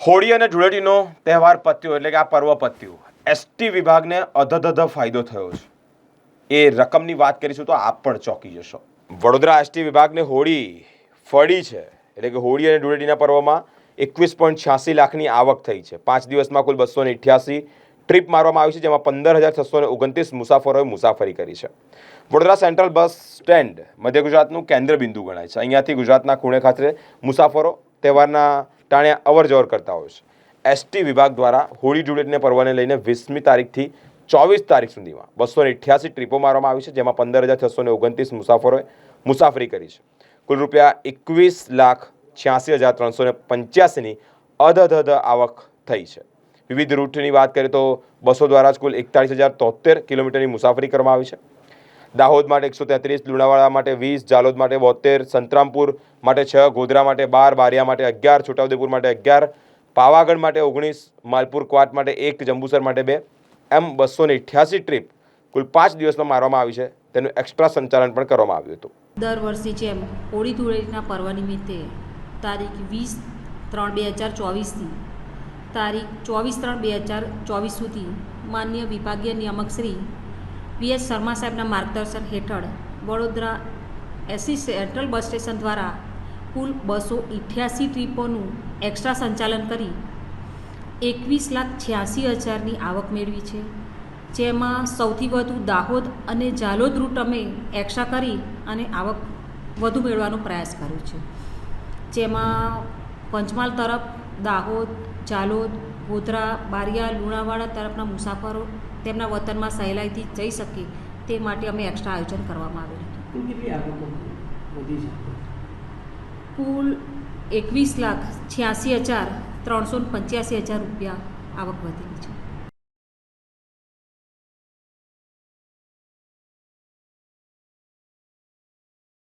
હોળી અને ધૂળેટીનો તહેવાર પત્યો એટલે કે આ પર્વ પત્યું એસટી વિભાગને અધધધ ફાયદો થયો છે. એ રકમની વાત કરીશું તો આપ પણ ચોંકી જશો. વડોદરા એસટી વિભાગને હોળી ફળી છે, એટલે કે હોળી અને ધૂળેટીના પર્વમાં એકવીસ પોઈન્ટ છ્યાસી લાખની આવક થઈ છે. પાંચ દિવસમાં કુલ બસો ને અઠ્યાસી ટ્રીપ મારવામાં આવી છે, જેમાં પંદર હજાર છસો ને ઓગણત્રીસ મુસાફરોએ મુસાફરી કરી છે. વડોદરા સેન્ટ્રલ બસ સ્ટેન્ડ મધ્ય ગુજરાતનું કેન્દ્ર બિંદુ ગણાય છે. અહીંયાથી ગુજરાતના ખૂણે ખાતે મુસાફરો તહેવારના ટાણે અવર જવર કરતા હોય છે. એસટી વિભાગ દ્વારા હોળી ધૂળેટને પર્વને લઈને વીસમી તારીખથી ચોવીસ તારીખ સુધીમાં બસો અઠ્યાસી ટ્રીપો મારવામાં આવી છે, જેમાં પંદર હજાર છસો ને ઓગણત્રીસ મુસાફરોએ મુસાફરી કરી છે. કુલ રૂપિયા એકવીસ લાખ છ્યાસી હજાર ત્રણસો ને પંચ્યાસીની અધધધ આવક થઈ છે. વિવિધ રૂટની વાત કરીએ તો બસો દ્વારા જ કુલ એકતાળીસ હજાર તોતેર કિલોમીટરની મુસાફરી કરવામાં આવી છે. દાહોદ માટે એકસો તેત્રીસ, લુણાવાડા માટે વીસ, જાલોદ માટે બોતેર, સંતરામપુર માટે છ, ગોધરા માટે બાર, બારિયા માટે અગિયાર, છોટાઉદેપુર માટે અગિયાર, પાવાગઢ માટે ઓગણીસ, માલપુર ક્વાટ માટે એક, જંબુસર માટે બે. એમ બસો ને અઠ્યાસી ટ્રીપ કુલ પાંચ દિવસમાં મારવામાં આવી છે. તેનું એક્સ્ટ્રા સંચાલન પણ કરવામાં આવ્યું હતું. દર વર્ષની જેમ હોળી ધૂળેટીના પર્વ નિમિત્તે તારીખ વીસ ત્રણ બે હજાર ચોવીસથી તારીખ ચોવીસ ત્રણ બે હજાર ચોવીસ સુધી માન્ય વિભાગીય નિયામક શ્રી વી એસ શર્મા સાહેબના માર્ગદર્શન હેઠળ Vadodara AC central bus station દ્વારા કુલ બસો અઠ્યાસી ટ્રીપોનું એક્સ્ટ્રા સંચાલન કરી એકવીસ લાખ છ્યાસી હજારની આવક મેળવી છે. જેમાં સૌથી વધુ દાહોદ અને જાલોદ રૂટ અમે એક્સ્ટ્રા કરી અને આવક વધુ મેળવવાનો પ્રયાસ કર્યો છે. જેમાં પંચમહાલ તરફ દાહોદ, જાલોદ, ગોધરા, બારિયા, લુણાવાડા તરફના મુસાફરો તેમના વતનમાં સહેલાઈથી જઈ શકે તે માટે અમે એક્સ્ટ્રા આયોજન કરવામાં આવેલું કેટલી કુલ એકવીસ લાખ છ્યાસી હજાર ત્રણસો પંચ્યાસી હજાર રૂપિયા આવક વધેલી છે.